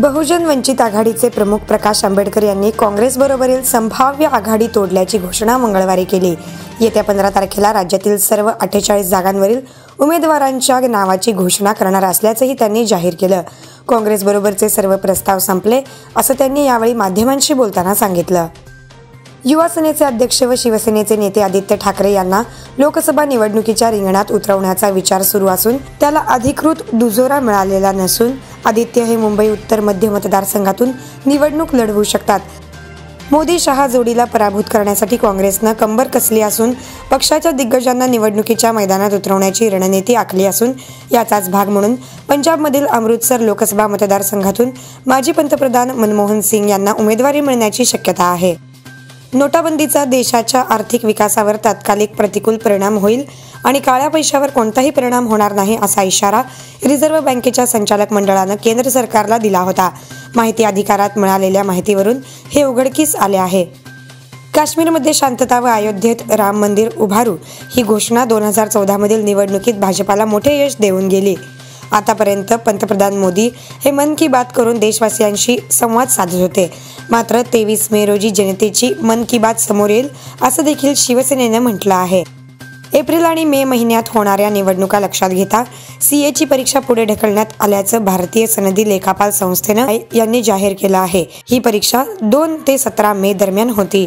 बहुजन वंचित आघाडीचे प्रमुख प्रकाश आंबेडकर यांनी काँग्रेसबरोबरील संभाव्य आघाडी तोडल्याची घोषणा मंगळवारी केली. येत्या पंधरा तारखेला राज्यातील सर्व अठ्ठेचाळीस जागांवरील उमेदवारांच्या नावाची घोषणा करणार असल्याचंही त्यांनी जाहीर केलं. काँग्रेसबरोबरचे सर्व प्रस्ताव संपले असं त्यांनी यावेळी माध्यमांशी बोलताना सांगितलं. युवा सेनेचे अध्यक्ष व शिवसेनेचे नेते आदित्य ठाकरे यांना लोकसभा निवडणुकीच्या रिंगणात उतरवण्याचा विचार सुरू असून त्याला अधिकृत दुजोरा मिळालेला नसून आदित्य हे मुंबई उत्तर मध्य मतदारसंघातून निवडणूक लढवू शकतात. मोदी शहा जोडीला पराभूत करण्यासाठी काँग्रेसनं कंबर कसली असून पक्षाच्या दिग्गजांना निवडणुकीच्या मैदानात उतरवण्याची रणनीती आखली असून याचाच भाग म्हणून पंजाबमधील अमृतसर लोकसभा मतदारसंघातून माजी पंतप्रधान मनमोहन सिंग यांना उमेदवारी मिळण्याची शक्यता आहे. नोटाबंदीचा देशाच्या आर्थिक विकासावर तात्कालिक प्रतिकूल परिणाम होईल आणि काळ्या पैशावर कोणताही परिणाम होणार नाही असा इशारा रिझर्व्ह बँकेच्या संचालक मंडळानं केंद्र सरकारला दिला होता. माहिती अधिकारात मिळालेल्या माहितीवरून हे उघडकीस आले आहे. काश्मीरमध्ये शांतता व अयोध्येत राम मंदिर उभारू ही घोषणा दोन हजार चौदामधील निवडणुकीत भाजपाला मोठे यश देऊन गेली. आतापर्यंत पंतप्रधान मोदी हे मन की बात करून देशवासियांशी संवाद साधत होते. मात्र तेवीस मे रोजी जनतेची मन की बात समोर येईल असं देखील शिवसेनेनं म्हटलं आहे. एप्रिल आणि मे महिन्यात होणाऱ्या निवडणुका लक्षात घेता सीएची परीक्षा पुढे ढकलण्यात आल्याचं भारतीय सनदी लेखापाल संस्थेनं यांनी जाहीर केलं आहे. ही परीक्षा दोन ते सतरा मे दरम्यान होती.